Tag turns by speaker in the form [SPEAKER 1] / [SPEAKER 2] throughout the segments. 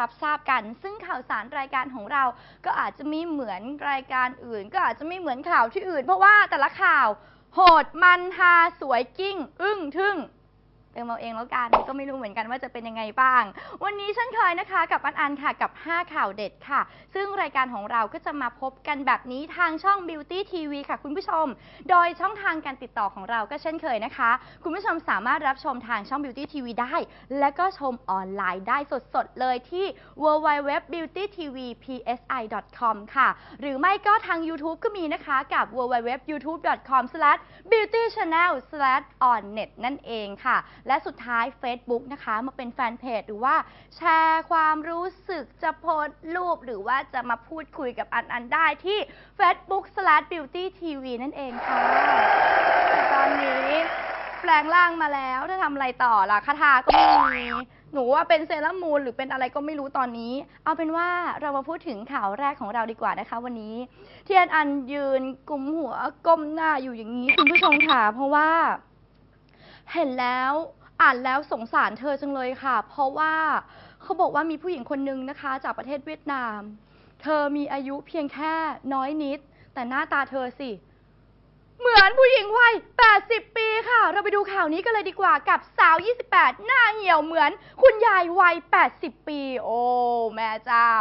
[SPEAKER 1] รับทราบกัน ซึ่งข่าวสารรายการของเราก็อาจจะไม่เหมือนรายการอื่น ก็อาจจะไม่เหมือนข่าวที่อื่น เพราะว่าแต่ละข่าว โหดมันฮาสวยกิ้ง อึ้งทึ่ง เติมเอาเองแล้วกันก็ไม่รู้เหมือนกันว่าจะเป็นยังไงบ้าง วันนี้เช่นเคยนะคะ กับอันอันค่ะกับ 5 ข่าวเด็ดค่ะ ซึ่งรายการของเราก็จะมาพบกันแบบนี้ทางช่อง Beauty TV ค่ะ คุณผู้ชม โดยช่องทางการติดต่อของเราก็เช่นเคยนะคะ คุณผู้ชมสามารถรับชมทางช่อง Beauty TV ได้ และก็ชมออนไลน์ได้สดๆเลยที่ www.beautytvpsi.com ค่ะ หรือไม่ก็ทาง YouTube ก็มีนะคะกับ www.youtube.com/beautychannel/onnet นั่นเองค่ะและสุดท้าย Facebook นะคะ มาเป็นแฟนเพจหรือว่าแชร์ความรู้สึกจะโพสต์รูป หรือว่าจะมาพูดคุยกับอันอันได้ที่ facebook/beautytv นั่นเองค่ะ ตอนนี้แปลงร่างมาแล้วจะทำอะไรต่อล่ะคาถาก็ไม่มีหนูว่าเป็นเซรามูนหรือเป็นอะไรก็ไม่รู้ตอนนี้ เอาเป็นว่าเรามาพูดถึงข่าวแรกของเราดีกว่านะคะวันนี้ เทียนอันยืนกุมหัวก้มหน้าอยู่อย่างนี้คุณผู้ชมค่ะเพราะว่า เห็นแล้วอ่านแล้วสงสารเธอจังเลยค่ะ เพราะว่าเขาบอกว่ามีผู้หญิงคนนึงนะคะ จากประเทศเวียดนาม เธอมีอายุเพียงแค่น้อยนิด แต่หน้าตาเธอสิ เหมือนผู้หญิงวัย 80 ปีค่ะ เราไปดูข่าวนี้กันเลยดีกว่ากับสาว 28 หน้าเหี่ยวเหมือน คุณยายวัย 80 ปี โอ้ แม่เจ้า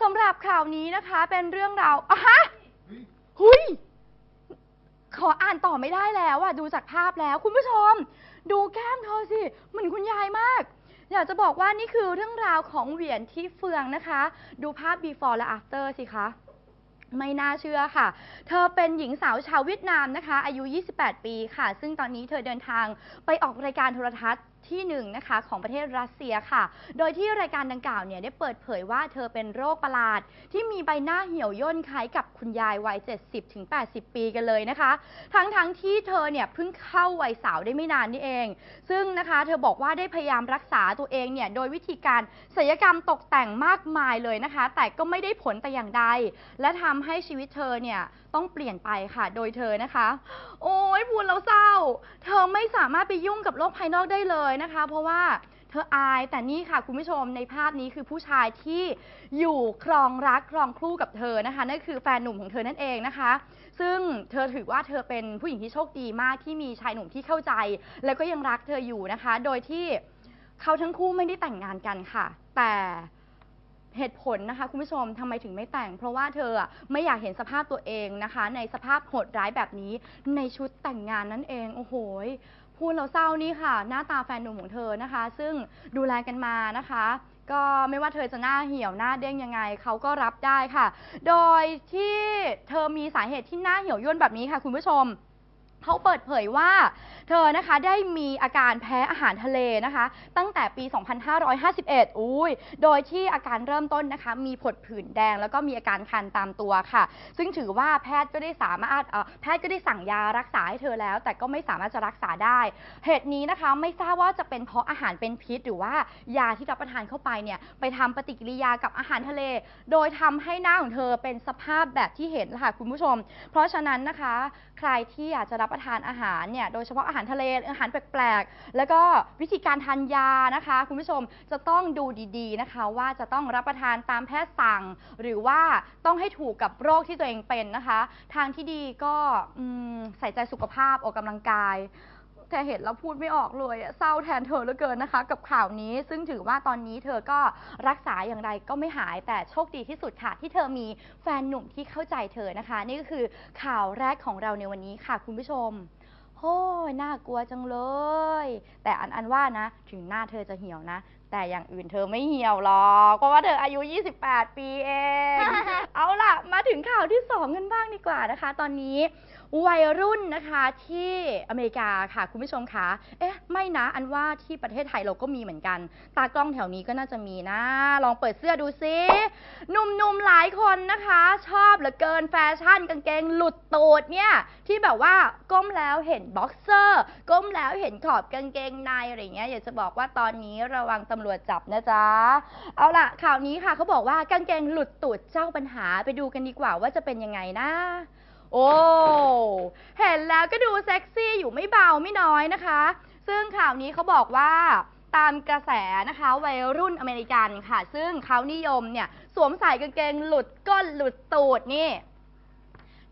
[SPEAKER 1] สำหรับข่าวนี้นะคะ เป็นเรื่องราวอะฮะหุยขออ่านต่อไม่ได้แล้วอะดูจากภาพแล้วคุณผู้ชม ดูแก้มเธอสิ เหมือนคุณยายมาก อยากจะบอกว่านี่คือเรื่องราวของเหวียนที่เฟืองนะคะ ดูภาพ before และ after สิคะ ไม่น่าเชื่อค่ะ เธอเป็นหญิงสาวชาวเวียดนามนะคะ อายุ 28 ปีค่ะ ซึ่งตอนนี้เธอเดินทางไปออกรายการโทรทัศน์ ที่หนึ่งนะคะของประเทศรัสเซียค่ะ โดยที่รายการดังกล่าวเนี่ยได้เปิดเผยว่าเธอเป็นโรคประหลาด ที่มีใบหน้าเหี่ยวย่นคล้ายกับคุณยายวัย 70-80 ปีกันเลยนะคะ ทั้งๆทที่เธอเนี่ยเพิ่งเข้าวัยสาวได้ไม่นานนี่เอง ซึ่งนะคะเธอบอกว่าได้พยายามรักษาตัวเองเนี่ยโดยวิธีการศัลยกรรมตกแต่งมากมายเลยนะคะ แต่ก็ไม่ได้ผลแต่อย่างใด และทำให้ชีวิตเธอเนี่ยต้องเปลี่ยนไปค่ะ โดยเธอนะคะ โอ้ยพูดแล้วเศร้า เธอไม่สามารถไปยุ่งกับโลกภายนอกได้เลยนะคะ เพราะว่าเธออายแต่นี่ค่ะคุณผู้ชมในภาพนี้คือผู้ชายที่อยู่ครองรักครองคู่กับเธอนะคะนั่นคือแฟนหนุ่มของเธอนั่นเองนะคะ ซึ่งเธอถือว่าเธอเป็นผู้หญิงที่โชคดีมากที่มีชายหนุ่มที่เข้าใจ แล้วก็ยังรักเธออยู่นะคะ โดยที่เขาทั้งคู่ไม่ได้แต่งงานกันค่ะ แต่ เหตุผลนะคะคุณผู้ชมทำไมถึงไม่แต่ง เพราะว่าเธออะไม่อยากเห็นสภาพตัวเองนะคะ ในสภาพโหดร้ายแบบนี้ ในชุดแต่งงานนั่นเอง โอ้โหยพูดแล้วเศร้านี่ค่ะ หน้าตาแฟนหนุ่มของเธอนะคะ ซึ่งดูแลกันมานะคะ ก็ไม่ว่าเธอจะหน้าเหี่ยวหน้าเด้งยังไงเขาก็รับได้ค่ะ โดยที่เธอมีสาเหตุที่หน้าเหี่ยวย่นแบบนี้ค่ะ คุณผู้ชม เขาเปิดเผยว่าเธอนะคะได้มีอาการแพ้อาหารทะเลนะคะ ตั้งแต่ปี 2551 อุ้ย โดยที่อาการเริ่มต้นนะคะ มีผดผื่นแดงแล้วก็มีอาการคันตามตัวค่ะ ซึ่งถือว่าแพทย์ก็ได้สามารถเอ่อแพทย์ก็ได้สั่งยารักษาให้เธอแล้ว แต่ก็ไม่สามารถจะรักษาได้ เหตุนี้นะคะไม่ทราบว่าจะเป็นเพราะอาหารเป็นพิษ หรือว่ายาที่รับประทานเข้าไปเนี่ยไปทำปฏิกิริยากับอาหารทะเล โดยทำให้หน้าของเธอเป็นสภาพแบบที่เห็นค่ะคุณผู้ชม เพราะฉะนั้นนะคะ ใครที่อยากจะรับับประทานอาหารเนี่ยโดยเฉพาะอาหารทะเลอาหารแปลกๆ แล้วก็วิธีการทานยานะคะ คุณผู้ชมจะต้องดูดีๆนะคะ ว่าจะต้องรับประทานตามแพทย์สั่ง หรือว่าต้องให้ถูกกับโรคที่ตัวเองเป็นนะคะ ทางที่ดีก็อืมใส่ใจสุขภาพออกกำลังกาย แต่เห็นแล้วพูดไม่ออกเลยอะเศร้าแทนเธอเหลือเกินนะคะ กับข่าวนี้ซึ่งถือว่าตอนนี้เธอก็รักษาอย่างไรก็ไม่หายแต่โชคดีที่สุดค่ะ ที่เธอมีแฟนหนุ่มที่เข้าใจเธอนะคะ นี่ก็คือข่าวแรกของเราในวันนี้ค่ะคุณผู้ชมโอ้ยน่ากลัวจังเลย แต่อันอันว่านะ ถึงหน้าเธอจะเหี่ยวนะ แต่อย่างอื่นเธอไม่เหี่ยวหรอก เพราะว่าเธออายุ 28 ปีเอง เอาล่ะ มาถึงข่าวที่สองกันบ้างดีกว่านะคะ ตอนนี้ วัยรุ่นนะคะที่อเมริกาค่ะ คุณผู้ชมคะเอ๊ะไม่นะอันว่าที่ประเทศไทยเราก็มีเหมือนกัน ตากล้องแถวนี้ก็น่าจะมีนะ ลองเปิดเสื้อดูซิหนุ่มๆหลายคนนะคะ ชอบเหลือเกินแฟชั่นกางเกงหลุดตูดเนี่ยที่แบบว่าก้มแล้วเห็นบ็อกเซอร์ ก้มแล้วเห็นขอบกางเกงในอะไรเงี้ยอยากจะบอกว่าตอนนี้ระวังตำรวจจับนะจ๊ะเอาล่ะข่าวนี้ค่ะเขาบอกว่ากางเกงหลุดตูดเจ้าปัญหาไปดูกันดีกว่าว่าจะเป็นยังไงนะ โอ้ เห็นแล้วก็ดูเซ็กซี่อยู่ไม่เบาไม่น้อยนะคะ ซึ่งข่าวนี้เขาบอกว่าตามกระแสนะคะวัยรุ่นอเมริกันค่ะ ซึ่งเขานิยมเนี่ย สวมใส่กางเกงหลุดก้นหลุดตูดนี่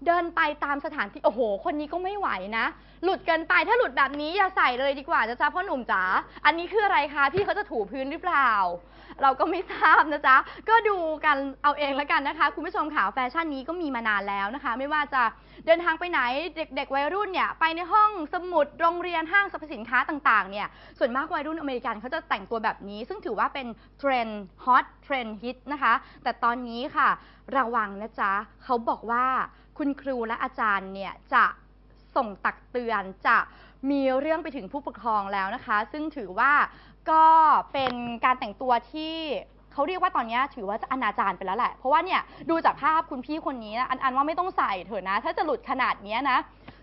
[SPEAKER 1] เดินไปตามสถานที่โอ้โห คนนี้ก็ไม่ไหวนะ หลุดเกินไปถ้าหลุดแบบนี้อย่าใส่เลยดีกว่าจะจ้าพ่อหนุ่มจ๋าอันนี้คืออะไรคะพี่เขาจะถูพื้นหรือเปล่า เราก็ไม่ทราบนะจ๊ะก็ดูกันเอาเองแล้วกันนะคะ คุณผู้ชมข่าวแฟชั่นนี้ก็มีมานานแล้วนะคะ ไม่ว่าจะเดินทางไปไหนเด็ก ๆ วัยรุ่นเนี่ยไปในห้องสมุดโรงเรียนห้างสรรพสินค้าต่างๆเนี่ยส่วนมากวัยรุ่นอเมริกันเขาจะแต่งตัวแบบนี้ ซึ่งถือว่าเป็นเทรนด์ฮอตเทรนด์ฮิตนะคะ แต่ตอนนี้ค่ะ ระวังนะจ๊ะเขาบอกว่า คุณครูและอาจารย์เนี่ยจะส่งตักเตือนจะมีเรื่องไปถึงผู้ปกครองแล้วนะคะ ซึ่งถือว่าก็เป็นการแต่งตัวที่เขาเรียกว่าตอนนี้ถือว่าจะอนาจารไปแล้วแหละ เพราะว่าเนี่ยดูจากภาพคุณพี่คนนี้นะอันอันว่าไม่ต้องใส่เถอะนะ ถ้าจะหลุดขนาดเนี้ยนะ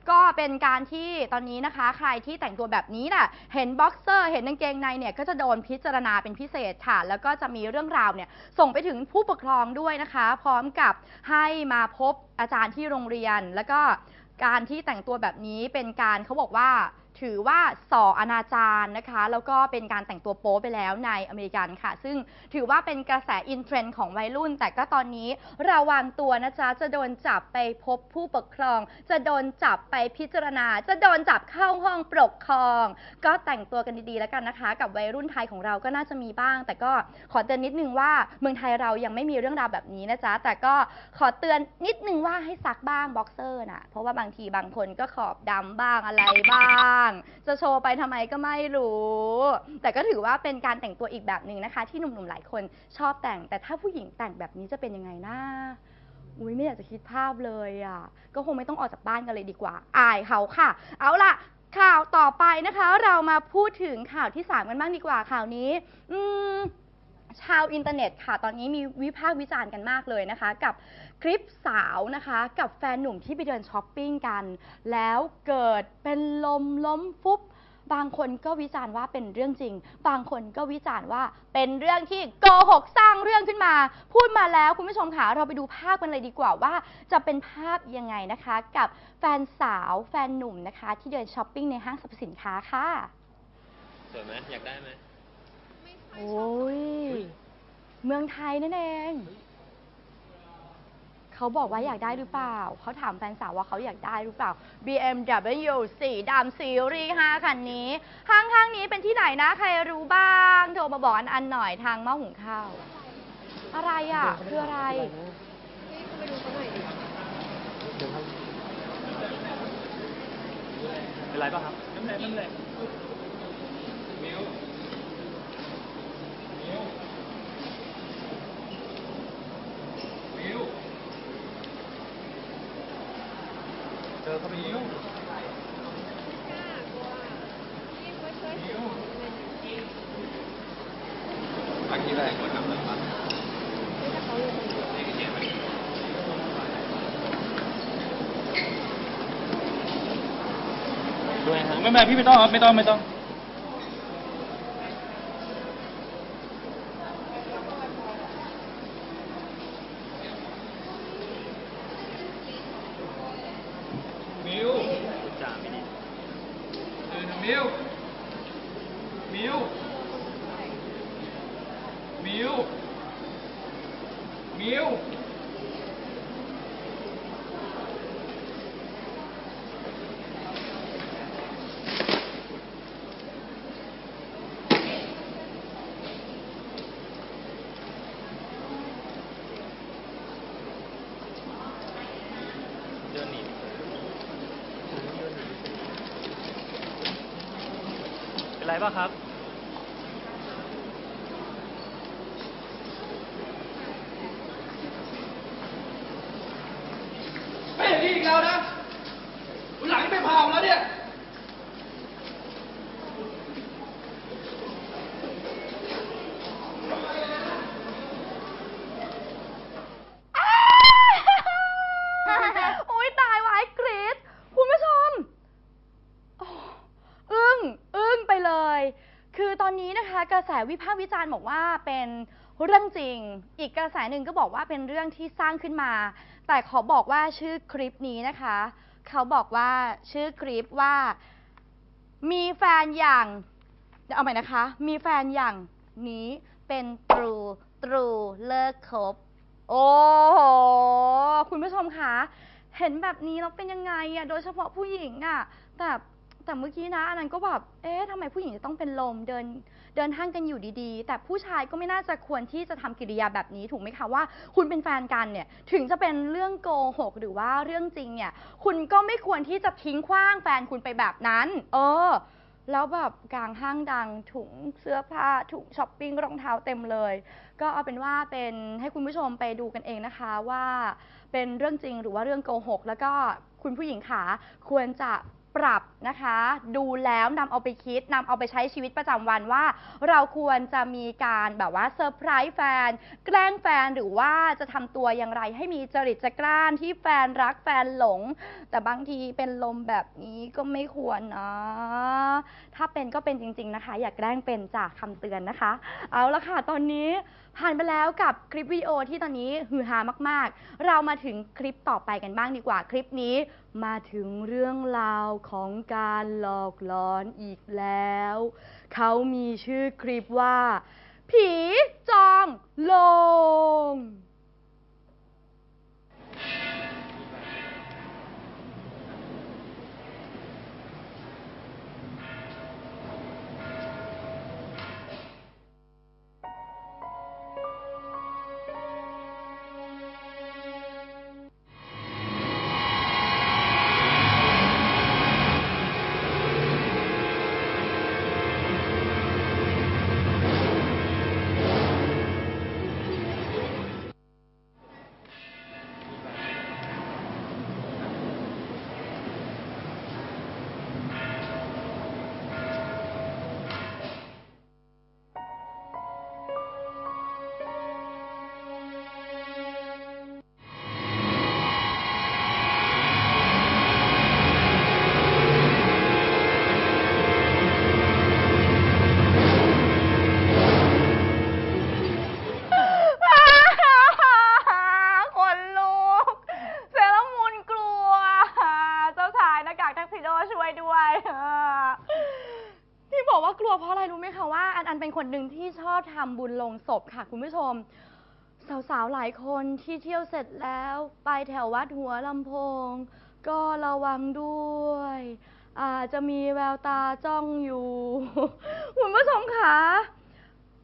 [SPEAKER 1] ก็เป็นการที่ตอนนี้นะคะ ใครที่แต่งตัวแบบนี้น่ะ เห็นบ็อกเซอร์ เห็นกางเกงในเนี่ย ก็จะโดนพิจารณาเป็นพิเศษค่ะ แล้วก็จะมีเรื่องราวเนี่ย ส่งไปถึงผู้ปกครองด้วยนะคะ พร้อมกับให้มาพบอาจารย์ที่โรงเรียน แล้วก็การที่แต่งตัวแบบนี้เป็นการเขาบอกว่า ถือว่าส่ออนาจารนะคะ แล้วก็เป็นการแต่งตัวโป๊ไปแล้วในอเมริกันค่ะ ซึ่งถือว่าเป็นกระแสอินเทรนด์ของวัยรุ่น แต่ก็ตอนนี้ระวังตัวนะจ๊ะ จะโดนจับไปพบผู้ปกครอง จะโดนจับไปพิจารณา จะโดนจับเข้าห้องปกครอง ก็แต่งตัวกันดีๆแล้วกันนะคะ กับวัยรุ่นไทยของเราก็น่าจะมีบ้าง แต่ก็ขอเตือนนิดนึงว่าเมืองไทยเรายังไม่มีเรื่องราวแบบนี้นะจ๊ะ แต่ก็ขอเตือนนิดนึงว่าให้ซักบ้างบ็อกเซอร์น่ะเพราะว่าบางทีบางคนก็ขอบดำบ้างอะไรบ้างจะโชว์ไปทำไมก็ไม่รู้ แต่ก็ถือว่าเป็นการแต่งตัวอีกแบบหนึ่งนะคะ ที่หนุ่มๆหลายคนชอบแต่ง แต่ถ้าผู้หญิงแต่งแบบนี้จะเป็นยังไงนะอุ้ยไม่อยากจะคิดภาพเลยอะ ก็คงไม่ต้องออกจากบ้านกันเลยดีกว่า อายเขาค่ะ เอาล่ะ ข่าวต่อไปนะคะ เรามาพูดถึงข่าวที่สามกันบ้างดีกว่าข่าวนี้ อืม ชาวอินเทอร์เน็ตค่ะ ตอนนี้มีวิพากษ์วิจารณ์กันมากเลยนะคะ กับคลิปสาวนะคะ กับแฟนหนุ่มที่ไปเดินช้อปปิ้งกัน แล้วเกิดเป็นลมล้มฟุบบางคนก็วิจารณ์ว่าเป็นเรื่องจริง บางคนก็วิจารณ์ว่าเป็นเรื่องที่โกหกสร้างเรื่องขึ้นมา พูดมาแล้วคุณผู้ชมคะเราไปดูภาพกันเลยดีกว่าว่า จะเป็นภาพยังไงนะคะ กับแฟนสาวแฟนหนุ่มนะคะ ที่เดินช้อปปิ้งในห้างสรรพสินค้าค่ะ
[SPEAKER 2] สวยไหมอยากได้ไหม
[SPEAKER 1] โอ้ย เมืองไทยนั่นเอง เขาบอกว่าอยากได้หรือเปล่า เขาถามแฟนสาวว่าเขาอยากได้หรือเปล่า BMW สีดำซีรีส์5คันนี้ ห้างห้างๆนี้เป็นที่ไหนนะใครรู้บ้าง โทรมาบอกอันอันหน่อยทางหม้อหุงข้าว อะไรอะ คืออะไร
[SPEAKER 2] เป็นไรป่ะครับน้ำแหลน้ำแหลมิวมิวมิวเจ อเขาไปมิวมิวอันนี้แหละคนทำอะไรบ้งด้วยฮะ
[SPEAKER 3] ไม่ไม่พี่ไม่ต้องครับไม่ต้องไม่ต้อง
[SPEAKER 2] มิวจ่าไม่ดี
[SPEAKER 3] เออมิวมิวมิวมิว
[SPEAKER 2] เป็นไรป่ะครับ
[SPEAKER 3] ไม่เห็นพี่อีกแล้วนะวันหลังไม่พาผมแล้วเนี่ย
[SPEAKER 1] อุ้ยตายวายกรีดคุณผู้ชมโอ้อึ้งอึ้งไปเลย คือตอนนี้นะคะกระแส วิพากษ์วิจารณ์บอกว่าเป็นเรื่องจริง อีกกระแสหนึ่งก็บอกว่าเป็นเรื่องที่สร้างขึ้นมา แต่ขอบอกว่าชื่อคลิปนี้นะคะ เขาบอกว่าชื่อคลิปว่า มีแฟนอย่างเดี๋ยวเอาใหม่นะคะ มีแฟนอย่างนี้เป็นตรูตรูเลิกคบ โอ้โห คุณผู้ชมคะเห็นแบบนี้แล้วเป็นยังไงอะโดยเฉพาะผู้หญิงอะแต่แต่เมื่อกี้นะอันนั้นก็แบบ เอ๊ะทำไมผู้หญิงจะต้องเป็นลมเดิน เดินห้างกันอยู่ดีๆ แต่ผู้ชายก็ไม่น่าจะควรที่จะทำกิริยาแบบนี้ถูกไหมคะว่า คุณเป็นแฟนกันเนี่ยถึงจะเป็นเรื่องโกหกหรือว่าเรื่องจริงเนี่ยคุณก็ไม่ควรที่จะทิ้งขว้างแฟนคุณไปแบบนั้น เออ แล้วแบบกลางห้างดังถุงเสื้อผ้าถุงช้อปปิ้งรองเท้าเต็มเลย ก็เอาเป็นว่าเป็นให้คุณผู้ชมไปดูกันเองนะคะว่า เป็นเรื่องจริงหรือว่าเรื่องโกหก แล้วก็คุณผู้หญิงขาควรจะ ปรับนะคะ ดูแล้วนำเอาไปคิดนำเอาไปใช้ชีวิตประจำวันว่า เราควรจะมีการแบบว่าเซอร์ไพรส์แฟน แกล้งแฟนหรือว่าจะทำตัวอย่างไรให้มีจริตจักร้านที่แฟนรักแฟนหลง แต่บางทีเป็นลมแบบนี้ก็ไม่ควรนะ ถ้าเป็นก็เป็นจริง ๆนะคะ อย่าแกล้งเป็นจากคำเตือนนะคะ เอาละค่ะตอนนี้ ผ่านไปแล้วกับคลิปวิดีโอที่ตอนนี้ฮือฮามากๆ เรามาถึงคลิปต่อไปกันบ้างดีกว่าคลิปนี้มาถึงเรื่องราวของการหลอกหลอนอีกแล้ว เขามีชื่อคลิปว่า ผีจอมโลง งศพค่ะคุณผู้ชม สาวๆหลายคนที่เที่ยวเสร็จแล้ว ไปแถววัดหัวลำโพง ก็ระวังด้วย อาจจะมีแววตาจ้องอยู่ คุณผู้ชมคะ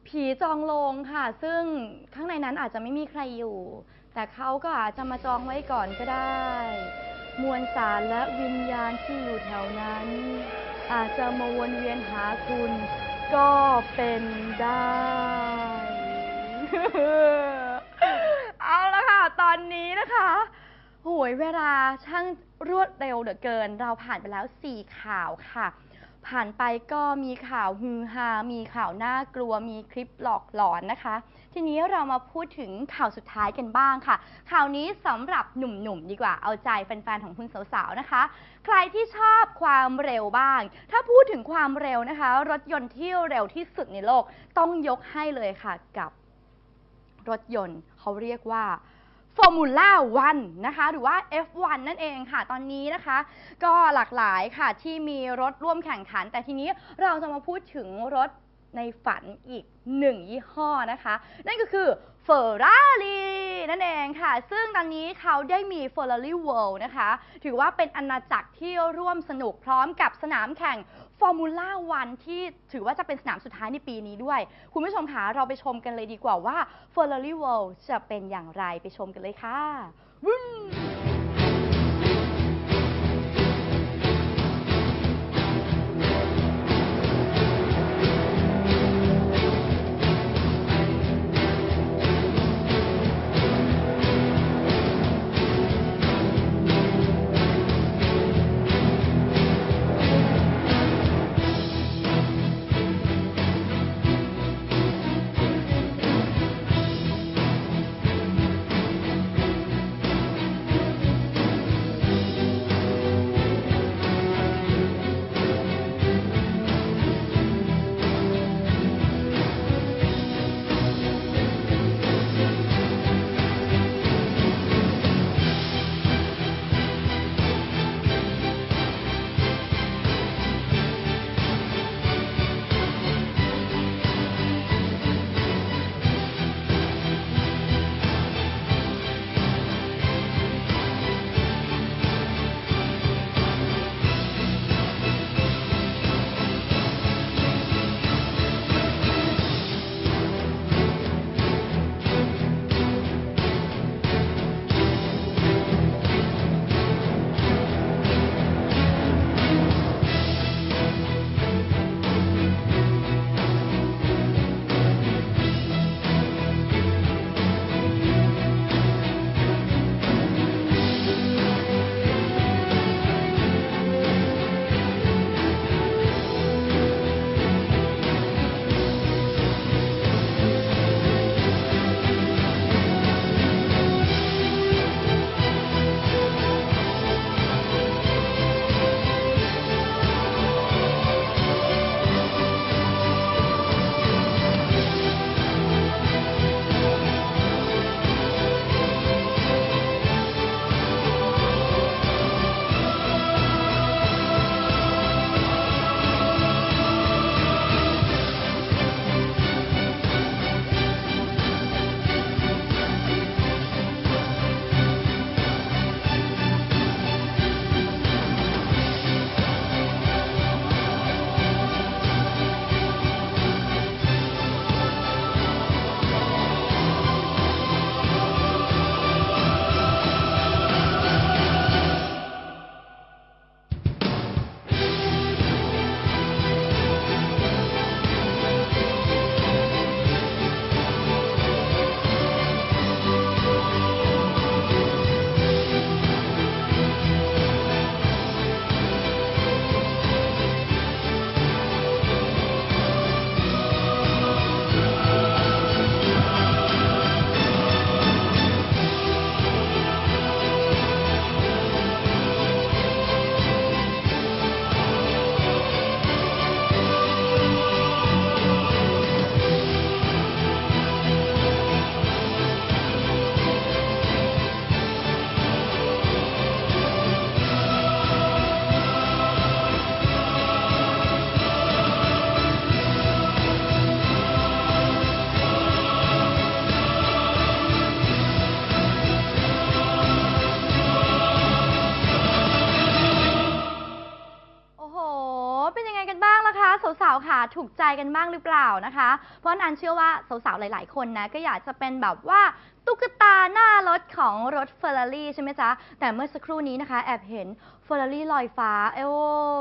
[SPEAKER 1] ผีจองโลงค่ะ ซึ่งข้างในนั้นอาจจะไม่มีใครอยู่ แต่เขาก็อาจจะมาจองไว้ก่อนก็ได้ มวลสารและวิญญาณที่อยู่แถวนั้น อาจจะมาวนเวียนหาคุณก็เป็นได้ เอาละค่ะ ตอนนี้นะคะโหยเวลาช่างรวดเร็วเหลือเกิน เราผ่านไปแล้ว 4 ข่าวค่ะ ผ่านไปก็มีข่าวฮือฮา มีข่าวน่ากลัว มีคลิปหลอกหลอนนะคะ ทีนี้เรามาพูดถึงข่าวสุดท้ายกันบ้างค่ะ ข่าวนี้สำหรับหนุ่มๆดีกว่า เอาใจแฟนๆของคุณสาวๆนะคะ ใครที่ชอบความเร็วบ้าง ถ้าพูดถึงความเร็วนะคะ รถยนต์ที่เร็วที่สุดในโลกต้องยกให้เลยค่ะกับ รถยนต์ เขาเรียกว่า Formula One นะคะหรือว่า F1 นั่นเองค่ะตอนนี้นะคะ ก็หลากหลายค่ะที่มีรถร่วมแข่งขัน แต่ทีนี้เราจะมาพูดถึงรถในฝันอีกหนึ่งยี่ห้อนะคะ นั่นก็คือ Ferrari นั่นเองค่ะ ซึ่งตอนนี้เขาได้มี Ferrari World นะคะ ถือว่าเป็นอาณาจักรที่ร่วมสนุกพร้อมกับสนามแข่ง อร์มูล่าวันที่ถือว่าจะเป็นสนามสุดท้ายในปีนี้ด้วย คุณผู้ชมคะเราไปชมกันเลยดีกว่าว่า Ferrari World จะเป็นอย่างไรไปชมกันเลยค่ะ ถูกใจกันบ้างหรือเปล่านะคะ เพราะนันเชื่อว่าสาวๆหลาย ๆ คนนะก็อยากจะเป็นแบบว่าตุ๊กตาหน้ารถของรถเฟอร์รารี่ใช่ไหมจ๊ะ แต่เมื่อสักครู่นี้นะคะ แอบเห็น อร์รารี่ลอยฟ้า เอโอ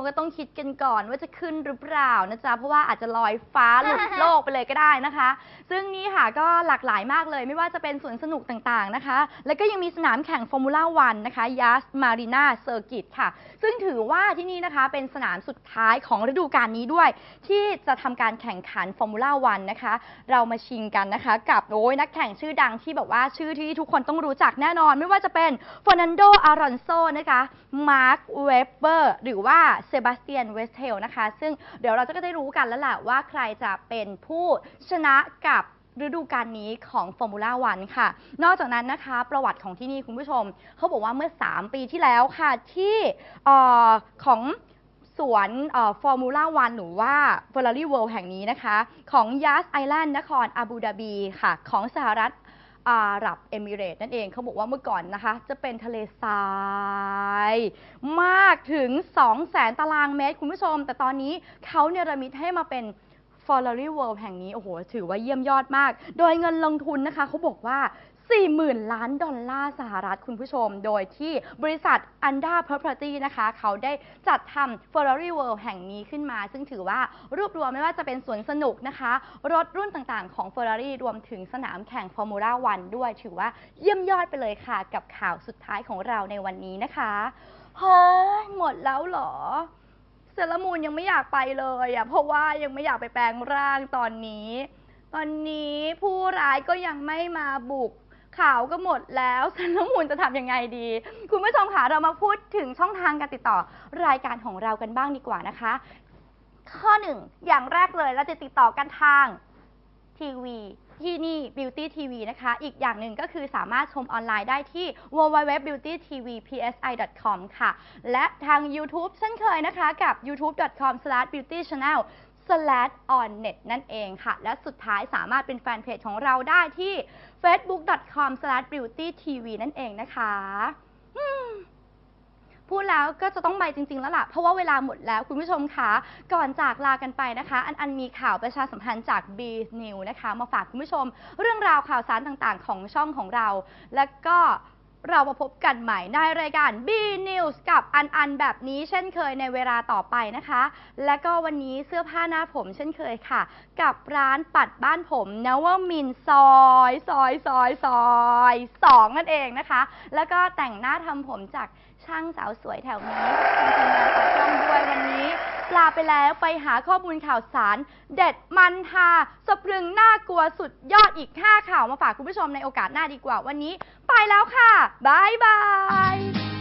[SPEAKER 1] ก็ต้องคิดกันก่อนว่าจะขึ้นหรือเปล่านะจ๊ะ เพราะว่าอาจจะลอยฟ้าหลุดโลกไปเลยก็ได้นะคะ ซึ่งนี่ค่ะก็หลากหลายมากเลยไม่ว่าจะเป็นสวนสนุกต่างๆนะคะ แล้วก็ยังมีสนามแข่งฟอร์มูล่าวันนะคะย s สมารีนาเซอร์กิตค่ะ ซึ่งถือว่าที่นี่นะคะเป็นสนามสุดท้ายของฤดูกาลนี้ด้วย ที่จะทำการแข่งขันฟอร์มูล่าวันนะคะ เรามาชิงกันนะคะ กับโอ้ยนักแข่งชื่อดังที่แบบว่าชื่อที่ทุกคนต้องรู้จักแน่นอน ไม่ว่าจะเป็นฟอร์นันโดอารอนโซนะคะมาร์คเวเบอร์หรือว่าเซบาสเตียนเวสเทลนะคะ ซึ่งเดี๋ยวเราจะก็ได้รู้กันแล้วแหละว่าใครจะเป็นผู้ชนะกับฤดูกาลนี้ของฟอร์มูล่าวันค่ะ นอกจากนั้นนะคะ ประวัติของที่นี่คุณผู้ชม เขาบอกว่าเมื่อ 3 ปีที่แล้วค่ะ ที่ออของสวนฟอร์มูล่าวันหรือว่า Ferrari World แห่งนี้นะคะ ของยัสไอแลนด์นครอาบูดาบีค่ะ ของสหรัฐ อาหรับเอมิเรต์นั่นเองเขาบอกว่าเมื่อก่อนนะคะ จะเป็นทะเลทราย มากถึง 200,000 ตารางเมตรคุณผู้ชม แต่ตอนนี้เขาเนรมิตให้มาเป็น f o r r a r y World แห่งนี้ โอ้โห ถือว่าเยี่ยมยอดมาก โดยเงินลงทุนนะคะเขาบอกว่า 40,000 ล้านดอลลาร์สหรัฐคุณผู้ชม โดยที่บริษัท Anda Property นะคะ เขาได้จัดทำ Ferrari World แห่งนี้ขึ้นมา ซึ่งถือว่ารวบรวมไม่ว่าจะเป็นสวนสนุกนะคะ รถรุ่นต่างๆ ของ Ferrari รวมถึงสนามแข่ง Formula 1 ด้วย ถือว่าเยี่ยมยอดไปเลยค่ะ กับข่าวสุดท้ายของเราในวันนี้นะคะเฮ้ยหมดแล้วเหรอเซรามูนยังไม่อยากไปเลยอะเพราะว่ายังไม่อยากไปแปลงร่างตอนนี้ ตอนนี้ผู้ร้ายก็ยังไม่มาบุก ข่าวก็หมดแล้วเซเลอรามูนจะทำยังไงดี คุณผู้ชมคะเรามาพูดถึงช่องทางการติดต่อรายการของเรากันบ้างดีกว่านะคะ ข้อหนึ่งอย่างแรกเลยเราจะติดต่อกันทางทีวีที่นี่ Beauty TV นะคะ อีกอย่างหนึ่งก็คือสามารถชมออนไลน์ได้ที่ www.beautytvpsi.com ค่ะ และทาง YouTube เช่นเคยนะคะกับ youtube.com/beautychannel slash on net นั่นเองค่ะ และสุดท้ายสามารถเป็นแฟนเพจของเราได้ที่ facebook.com/beautytv นั่นเองนะคะพูดแล้วก็จะต้องไปจริง ๆ แล้วล่ะ เพราะว่าเวลาหมดแล้วคุณผู้ชมคะ ก่อนจากลากันไปนะคะ อันอันมีข่าวประชาสัมพันธ์จาก B New นะคะ มาฝากคุณผู้ชม เรื่องราวข่าวสารต่างๆ ของช่องของเรา และก็ เรามาพบกันใหม่ในรายการ B News กับอันอันแบบนี้เช่นเคยในเวลาต่อไปนะคะ และก็วันนี้เสื้อผ้าหน้าผมเช่นเคยค่ะ กับร้านปัดบ้านผมนวมินซอยซอยซอยซอยสองนั่นเองนะคะ แล้วก็แต่งหน้าทำผมจาก ช่างสาวสวยแถวนี้ทางทีมงานของช่องด้วยวันนี้ ลาไปแล้วไปหาข้อมูลข่าวสาร เด็ดมันฮาสะพรึงน่ากลัวสุดยอดอีก 5 ข่าวมาฝากคุณผู้ชมในโอกาสหน้าดีกว่าวันนี้ ไปแล้วค่ะบายบาย